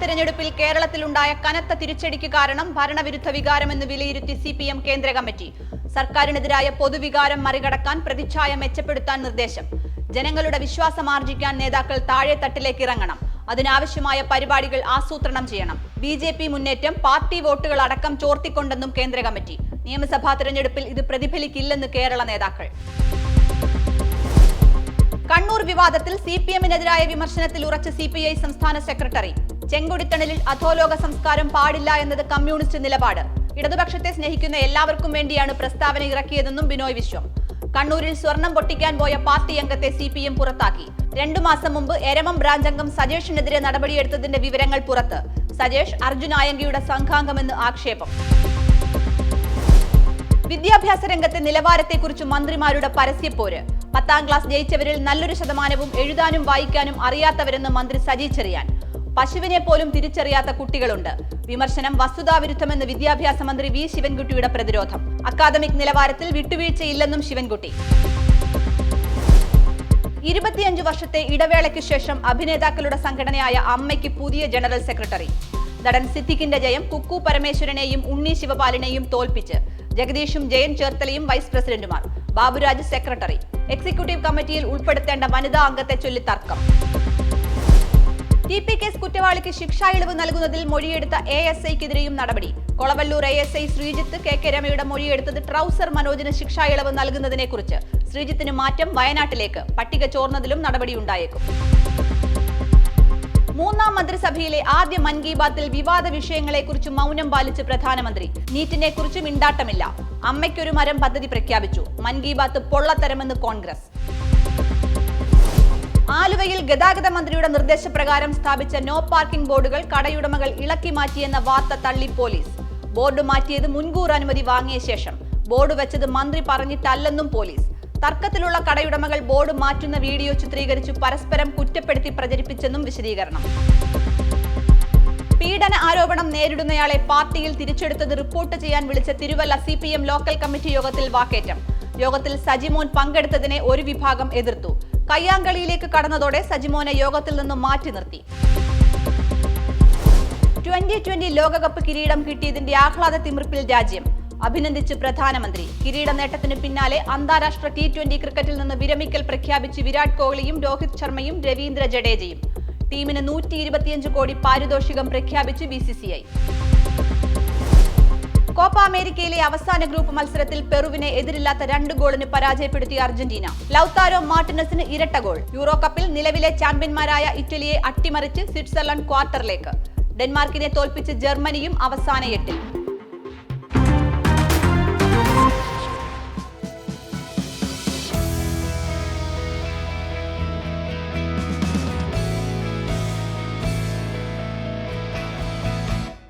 തിരഞ്ഞെടുപ്പിൽ കേരളത്തിലുണ്ടായ കനത്ത തിരിച്ചടിക്ക് കാരണം ഭരണവിരുദ്ധ വികാരമെന്ന് വിലയിരുത്തി സി പി എം കേന്ദ്ര കമ്മിറ്റി. സർക്കാരിനെതിരായ പൊതുവികാരം മറികടക്കാൻ പ്രതിച്ഛായ മെച്ചപ്പെടുത്താൻ നിർദ്ദേശം. ജനങ്ങളുടെ വിശ്വാസം ആർജിക്കാൻ നേതാക്കൾ താഴെത്തട്ടിലേക്ക് ഇറങ്ങണം. അതിനാവശ്യമായ പരിപാടികൾ ആസൂത്രണം ചെയ്യണം. ബി ജെ പി മുന്നേറ്റം പാർട്ടി വോട്ടുകൾ അടക്കം ചോർത്തിക്കൊണ്ടെന്നും കേന്ദ്ര കമ്മിറ്റി. നിയമസഭാ തിരഞ്ഞെടുപ്പിൽ ഇത് പ്രതിഫലിക്കില്ലെന്ന് കേരള നേതാക്കൾ. കണ്ണൂർ വിവാദത്തിൽ സി പി എമ്മിനെതിരായ വിമർശനത്തിൽ ഉറച്ച സി പി ഐ സംസ്ഥാന സെക്രട്ടറി. ചെങ്കൊടിത്തണലിൽ അധോലോക സംസ്കാരം പാടില്ല എന്നത് കമ്മ്യൂണിസ്റ്റ് നിലപാട്. ഇടതുപക്ഷത്തെ സ്നേഹിക്കുന്ന എല്ലാവർക്കും വേണ്ടിയാണ് പ്രസ്താവന ഇറക്കിയതെന്നും ബിനോയ് വിശ്വം. കണ്ണൂരിൽ സ്വർണം പൊട്ടിക്കാൻ പോയ പാർട്ടി അംഗത്തെ സി പി എം പുറത്താക്കി. രണ്ടു മാസം മുമ്പ് എരമം ബ്രാഞ്ച് അംഗം സജേഷിനെതിരെ നടപടിയെടുത്തതിന്റെ വിവരങ്ങൾ പുറത്ത്. സജേഷ് അർജുൻ ആയങ്കിയുടെ സംഘാംഗമെന്ന് ആക്ഷേപം. വിദ്യാഭ്യാസ രംഗത്തെ നിലവാരത്തെക്കുറിച്ച് മന്ത്രിമാരുടെ പരസ്യപ്പോര് പത്താം ക്ലാസ് ജയിച്ചവരിൽ നല്ലൊരു ശതമാനവും എഴുതാനും വായിക്കാനും അറിയാത്തവരെന്ന് മന്ത്രി സജി ചെറിയാൻ. പശുവിനെ പോലും തിരിച്ചറിയാത്ത കുട്ടികളുണ്ട്. വിമർശനം വസ്തുതാവിരുദ്ധമെന്ന് വിദ്യാഭ്യാസ മന്ത്രി വി. ശിവൻകുട്ടിയുടെ പ്രതിരോധം. അക്കാദമിക് നിലവാരത്തിൽ വിട്ടുവീഴ്ചയില്ലെന്നും ശിവൻകുട്ടി. ഇരുപത്തിയഞ്ച് വർഷത്തെ ഇടവേളയ്ക്ക് ശേഷം അഭിനേതാക്കളുടെ സംഘടനയായ അമ്മയ്ക്ക് പുതിയ ജനറൽ സെക്രട്ടറി. നടൻ സിദ്ദിഖിന്റെ ജയം കുക്കു പരമേശ്വരനെയും ഉണ്ണി ശിവപാലിനെയും തോൽപ്പിച്ച്. ജഗദീഷും ജയൻ ചേർത്തലയും വൈസ് പ്രസിഡന്റുമാർ. ബാബുരാജ് സെക്രട്ടറി. എക്സിക്യൂട്ടീവ് കമ്മിറ്റിയിൽ ഉൾപ്പെടുത്തേണ്ട വനിതാ അംഗത്തെ ചൊല്ലി തർക്കം. ടി പി കേസ് കുറ്റവാളിക്ക് ശിക്ഷാ ഇളവ് നൽകുന്നതിൽ മൊഴിയെടുത്ത എ എസ് ഐക്കെതിരെയും നടപടി. Kolavallur A S I Sreejith K K രമയുടെ മൊഴിയെടുത്തത് ട്രൗസർ മനോജിന് ശിക്ഷാ ഇളവ് നൽകുന്നതിനെ കുറിച്ച് ശ്രീജിത്തിന് മാറ്റം വയനാട്ടിലേക്ക്. പട്ടിക ചോർന്നതിലും നടപടിയുണ്ടായേക്കും. മൂന്നാം മന്ത്രിസഭയിലെ ആദ്യ മൻ കി ബാത്തിൽ വിവാദ വിഷയങ്ങളെക്കുറിച്ച് മൗനം പാലിച്ച് പ്രധാനമന്ത്രി. നീറ്റിനെ കുറിച്ച് മിണ്ടാട്ടമില്ല. അമ്മയ്ക്കൊരു മരം പദ്ധതി പ്രഖ്യാപിച്ചു. മൻ കി ബാത്ത് പൊള്ളത്തരമെന്ന് കോൺഗ്രസ്. ആലുവയിൽ ഗതാഗത മന്ത്രിയുടെ നിർദ്ദേശപ്രകാരം സ്ഥാപിച്ച നോ പാർക്കിംഗ് ബോർഡുകൾ കടയുടമകൾ ഇളക്കി മാറ്റിയെന്ന വാർത്ത തള്ളി പോലീസ്. ബോർഡ് മാറ്റിയത് മുൻകൂർ അനുമതി വാങ്ങിയ ശേഷം. ബോർഡ് വെച്ചത് മന്ത്രി പറഞ്ഞിട്ടല്ലെന്നും പോലീസ്. തർക്കത്തിലുള്ള കടയുടമകൾ ബോർഡ് മാറ്റുന്ന വീഡിയോ ചിത്രീകരിച്ചു പരസ്പരം കുറ്റപ്പെടുത്തി പ്രചരിപ്പിച്ചെന്നും വിശദീകരണം. പീഡന ആരോപണം നേരിടുന്നയാളെ പാർട്ടിയിൽ തിരിച്ചെടുത്തത് റിപ്പോർട്ട് ചെയ്യാൻ വിളിച്ച തിരുവല്ല സി ലോക്കൽ കമ്മിറ്റി യോഗത്തിൽ വാക്കേറ്റം. യോഗത്തിൽ സജിമോൻ പങ്കെടുത്തതിനെ ഒരു വിഭാഗം എതിർത്തു. കയ്യാങ്കളിയിലേക്ക് കടന്നതോടെ സജിമോനെ യോഗത്തിൽ നിന്നും മാറ്റി നിർത്തി. ട്വന്റി ട്വന്റി ലോകകപ്പ് കിരീടം കിട്ടിയതിന്റെ ആഹ്ലാദ തിമിർപ്പിൽ രാജ്യം. അഭിനന്ദിച്ച് പ്രധാനമന്ത്രി. കിരീട നേട്ടത്തിന് പിന്നാലെ അന്താരാഷ്ട്ര ടി ട്വന്റി ക്രിക്കറ്റിൽ നിന്ന് വിരമിക്കൽ പ്രഖ്യാപിച്ച് വിരാട് കോഹ്ലിയും രോഹിത് ശർമ്മയും രവീന്ദ്ര ജഡേജയും. ടീമിന് നൂറ്റി ഇരുപത്തിയഞ്ച് കോടി പാരിതോഷികം പ്രഖ്യാപിച്ച് ബി കോപ്പ അമേരിക്കയിലെ അവസാന ഗ്രൂപ്പ് മത്സരത്തിൽ പെറുവിനെ എതിരില്ലാത്ത രണ്ട് ഗോളിന് പരാജയപ്പെടുത്തി അർജന്റീന. ലൌത്താരോ മാർട്ടിനസിന് ഇരട്ട ഗോൾ. യൂറോ കപ്പിൽ നിലവിലെ ചാമ്പ്യന്മാരായ ഇറ്റലിയെ അട്ടിമറിച്ച് സ്വിറ്റ്സർലൻഡ് ക്വാർട്ടറിലേക്ക്. ഡെൻമാർക്കിനെ തോൽപ്പിച്ച് ജർമ്മനിയും അവസാന എട്ടിൽ.